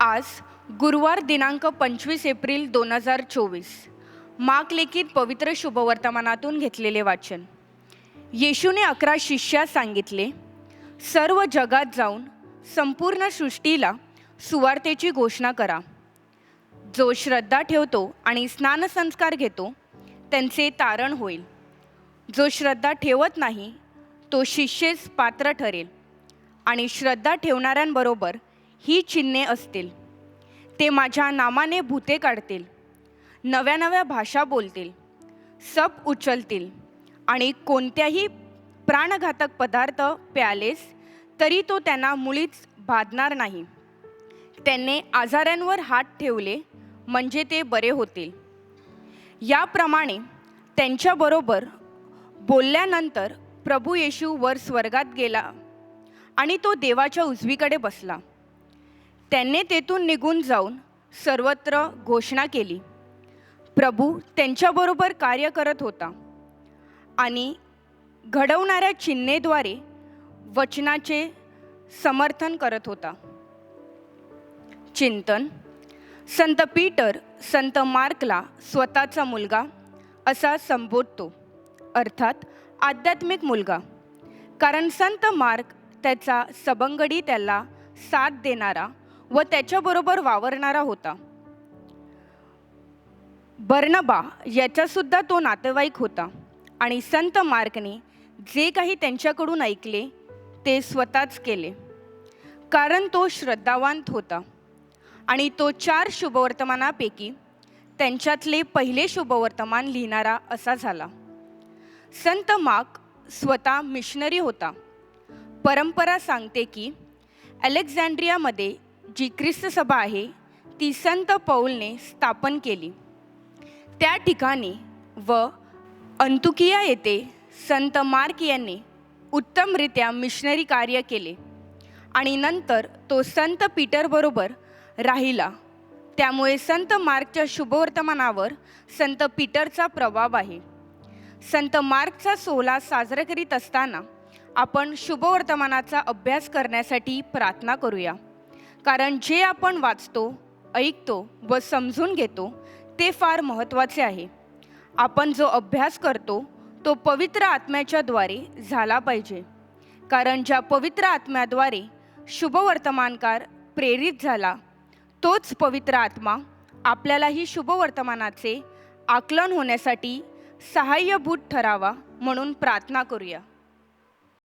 आज गुरुवार दिनांक पंचवीस एप्रिल दोन हजार चोवीस. माक पवित्र शुभवर्तमानातून घेतलेले वाचन. येशूने अकरा शिष्यास सांगितले सर्व जगात जाऊन संपूर्ण सृष्टीला सुवार्तेची घोषणा करा. जो श्रद्धा ठेवतो आणि स्नानसंस्कार घेतो त्यांचे तारण होईल. जो श्रद्धा ठेवत नाही तो शिष्येस पात्र ठरेल. आणि श्रद्धा ठेवणाऱ्यांबरोबर ही चिन्हे असतील. ते माझ्या नामाने भूते काढतील. नव्या नव्या भाषा बोलतील. सप उचलतील. आणि कोणत्याही प्राणघातक पदार्थ प्यालेस तरी तो त्यांना मुळीच बाधणार नाही. त्यांनी आजारांवर हात ठेवले म्हणजे ते बरे होतील. याप्रमाणे त्यांच्याबरोबर बोलल्यानंतर प्रभू येशू वर स्वर्गात गेला आणि तो देवाच्या उजवीकडे बसला. त्यांनी तेथून निघून जाऊन सर्वत्र घोषणा केली. प्रभू त्यांच्याबरोबर कार्य करत होता आणि घडवणाऱ्या चिन्हेद्वारे वचनाचे समर्थन करत होता. चिंतन संत पीटर संत मार्कला स्वतःचा मुलगा असा संबोधतो अर्थात आध्यात्मिक मुलगा. कारण संत मार्क त्याचा सबंगडी त्याला साथ देणारा व त्याच्याबरोबर वावरणारा होता. बर्नबा याचासुद्धा तो नातेवाईक होता आणि संत मार्कने जे काही त्यांच्याकडून ऐकले ते स्वतःच केले. कारण तो श्रद्धावांत होता आणि तो चार शुभवर्तमानापैकी त्यांच्यातले पहिले शुभवर्तमान लिहिणारा असा झाला. संत मार्क स्वतः मिशनरी होता. परंपरा सांगते की अलेक्झांड्रियामध्ये जी ख्रिस्त सभा आहे ती संत पौलने स्थापन केली. त्या ठिकाणी व अंतुकिया येथे संत मार्क यांनी उत्तमरित्या मिशनरी कार्य केले आणि नंतर तो संत पीटरबरोबर राहिला. त्यामुळे संत मार्कच्या शुभवर्तमानावर संत पीटरचा प्रभाव आहे. संत मार्कचा सोहळा साजरा करीत असताना आपण शुभवर्तमानाचा अभ्यास करण्यासाठी प्रार्थना करूया. कारण जे आपण वाचतो ऐकतो व समजून घेतो ते फार महत्त्वाचे आहे. आपण जो अभ्यास करतो तो पवित्र आत्म्याच्याद्वारे झाला पाहिजे. कारण ज्या पवित्र आत्म्याद्वारे शुभवर्तमानकार प्रेरित झाला तोच पवित्र आत्मा आपल्यालाही शुभवर्तमानाचे आकलन होण्यासाठी सहाय्यभूत ठरावा म्हणून प्रार्थना करूया.